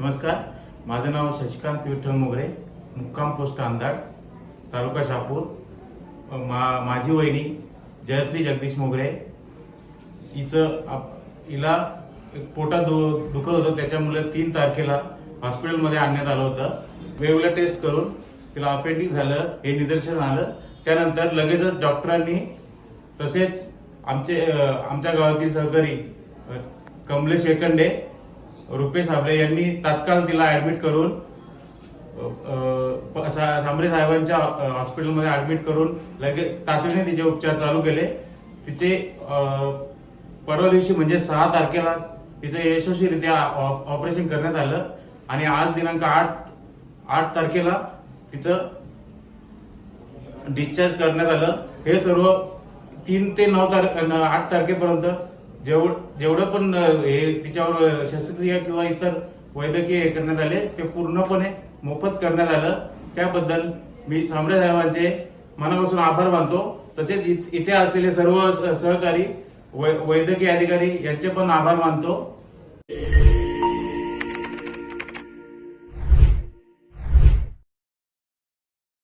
नमस्कार. माझं नाव शशिकांत विठ्ठल मोगरे मुक्काम पोस्ट अंधाड तालुका शहापूर. मा माझी वहिनी जयश्री जगदीश मोगरे. हिचं आप- हिला एक पोटात दु दुखत होतं त्याच्यामुळे तीन तारखेला हॉस्पिटलमध्ये आणण्यात आलं होतं. वेगवेगळ्या टेस्ट करून तिला अपेंडिक्स झालं हे निदर्शन आलं त्यानंतर लगेचच डॉक्टरांनी तसेच आमचे आमच्या गावातील सहकारी कमलेश एकंडे रुपेश साबळे यांनी तात्काळ तिला ऍडमिट करून सांबरे साहेबांच्या हॉस्पिटलमध्ये ऍडमिट करून लगेच तातडीने तिचे उपचार चालू केले. तिचे परवा दिवशी म्हणजे सहा तारखेला तिचं यशस्वीरित्या ऑ- ऑपरेशन करण्यात आलं आणि आज दिनांक आठ आठ तारखेला तिचं डिस्चार्ज करण्यात आलं. हे सर्व तीन ते नऊ तारखे न- आठ तारखेपर्यंत जेवढ जेवढं पण हे तिच्यावर शस्त्रक्रिया किंवा इतर वैद्यकीय हे करण्यात आले ते पूर्णपणे मोफत करण्यात आलं. त्याबद्दल मी सांबरे साहेबांचे मनापासून आभार मानतो. तसेच इथे असलेले सर्व सहकारी वै- वैद्यकीय अधिकारी यांचे पण आभार मानतो.